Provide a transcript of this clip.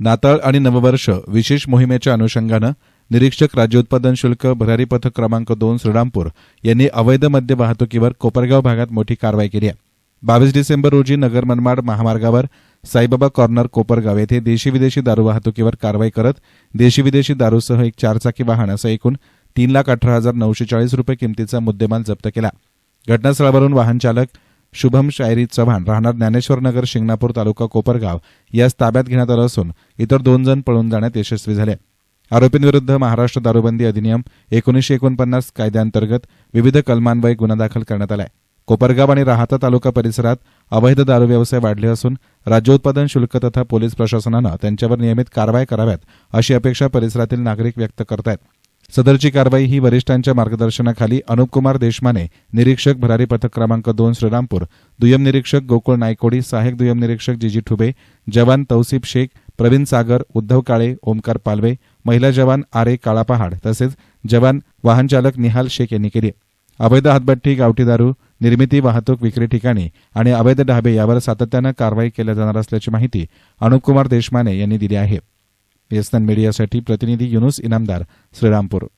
नाताळ आणि नववर्ष विशेष मोहिमेच्या अनुषंगानं निरीक्षक राज्य उत्पादन शुल्क भरारी पथक क्रमांक दोन श्रीरामपूर यांनी अवैध मद्य वाहतुकीवर कोपरगाव भागात मोठी कारवाई केली आहे. बावीस डिसेंबर रोजी नगर मनमाड महामार्गावर साईबाबा कॉर्नर कोपरगाव येथे देशी विदेशी दारू वाहतुकीवर कारवाई करत देशी विदेशी दारूसह एक चारचाकी वाहन असं एकूण तीन लाख अठरा हजार नऊशे चाळीस रुपये किमतीचा मुद्देमाल जप्त केला. घटनास्थळावरून वाहन चालक शुभम शायरी चव्हाण राहणार ज्ञानेश्वर नगर शिंगणापूर तालुका कोपरगाव. यास ताब्यात घेण्यात आलं असून इतर दोन जण पळून जाण्यात यशस्वी झाले. आरोपींविरुद्ध महाराष्ट्र दारूबंदी अधिनियम एकोणीसशे एकोणपन्नास कायद्याअंतर्गत विविध कलमान्वये गुन्हा दाखल करण्यात आलाय. कोपरगाव आणि राहाता तालुका परिसरात अवैध दारू व्यवसाय वाढले असून राज्योत्पादन शुल्क तथा पोलीस प्रशासनानं त्यांच्यावर नियमित कारवाई कराव्यात अशी अपेक्षा परिसरातील नागरिक व्यक्त करतायत. सदरची कारवाई ही वरिष्ठांच्या मार्गदर्शनाखाली अनुपकुमार देशमाने निरीक्षक भरारी पथक क्रमांक दोन श्रीरामपूर दुय्यम निरीक्षक गोकुळ नायकोडी सहाय्यक दुय्यम निरीक्षक जिजी ठुबे जवान तौसिफ शेख प्रवीण सागर उद्धव काळे ओमकार पालवे महिला जवान आरे काळापहाड तसेच जवान वाहनचालक निहाल शेख यांनी केली. अवैध हातभट्टी गावठी दारू निर्मिती वाहतूक विक्री ठिकाणी आणि अवैध ढाबे यावर सातत्यानं कारवाई केल्या जाणार असल्याची माहिती अनुपकुमार देशमाने यांनी दिली आहे. एसएन मीडियासाठी प्रतिनिधी युनुस इनामदार श्रीरामपूर.